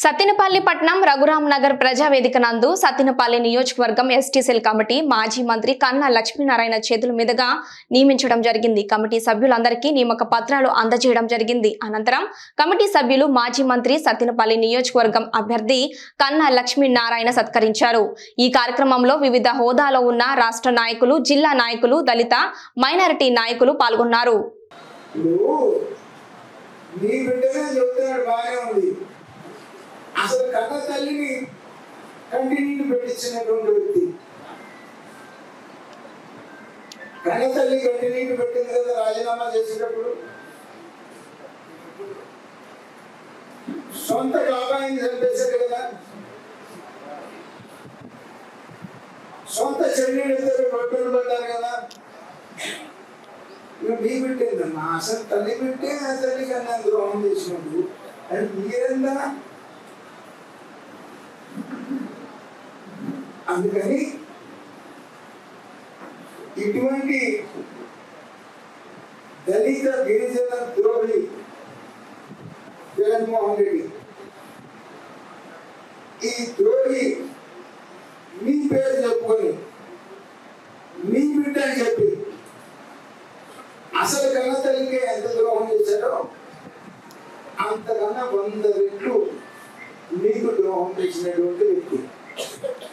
సత్తినపల్లి పట్నం రఘురాం నగర్ ప్రజావేదిక నందు సత్తినపల్లి నియోజకవర్గం ఎస్టీ సెల్ కమిటీ మాజీ మంత్రి కన్నా లక్ష్మీనారాయణ చేతుల మీదుగా నియమించడం జరిగింది. కమిటీ సభ్యులందరికీ నియామక పత్రాలు అందజేయడం జరిగింది. అనంతరం కమిటీ సభ్యులు మాజీ మంత్రి సత్తినపల్లి నియోజకవర్గం అభ్యర్థి కన్నా లక్ష్మీనారాయణ సత్కరించారు. ఈ కార్యక్రమంలో వివిధ హోదాలో ఉన్న రాష్ట్ర నాయకులు జిల్లా నాయకులు దళిత మైనారిటీ నాయకులు పాల్గొన్నారు. నీ బిడ్డనే బాగానే ఉంది అసలు కన్న తల్లిని కంటి నీళ్ళు పెట్టించినటువంటి వ్యక్తి. కన్న తల్లి కంటి నీళ్ళు పెట్టింది కదా రాజీనామా చేసేటప్పుడు? సొంత బాబాయిని చంపేశారు కదా. సొంత చెల్లెలు ఇద్దరు పడ్డారు కదా. ఇక మీ బిడ్డేందమ్మా అసలు తల్లి బిడ్డే ఆ తల్లి కన్నా ద్రోహం చేసినప్పుడు అది మీరెందా అందుకని ఇటువంటి దళిత గిరిజన ద్రోహి జగన్మోహన్ రెడ్డి. ఈ ద్రోహి మీ పేరు చెప్పుకొని మీ బిడ్డ అని చెప్పి అసలు కన్న తల్లికే ఎంత ద్రోహం చేశారో అంతకన్నా వంద రెట్లు మీకు ద్రోహం చేసినటువంటి వ్యక్తి.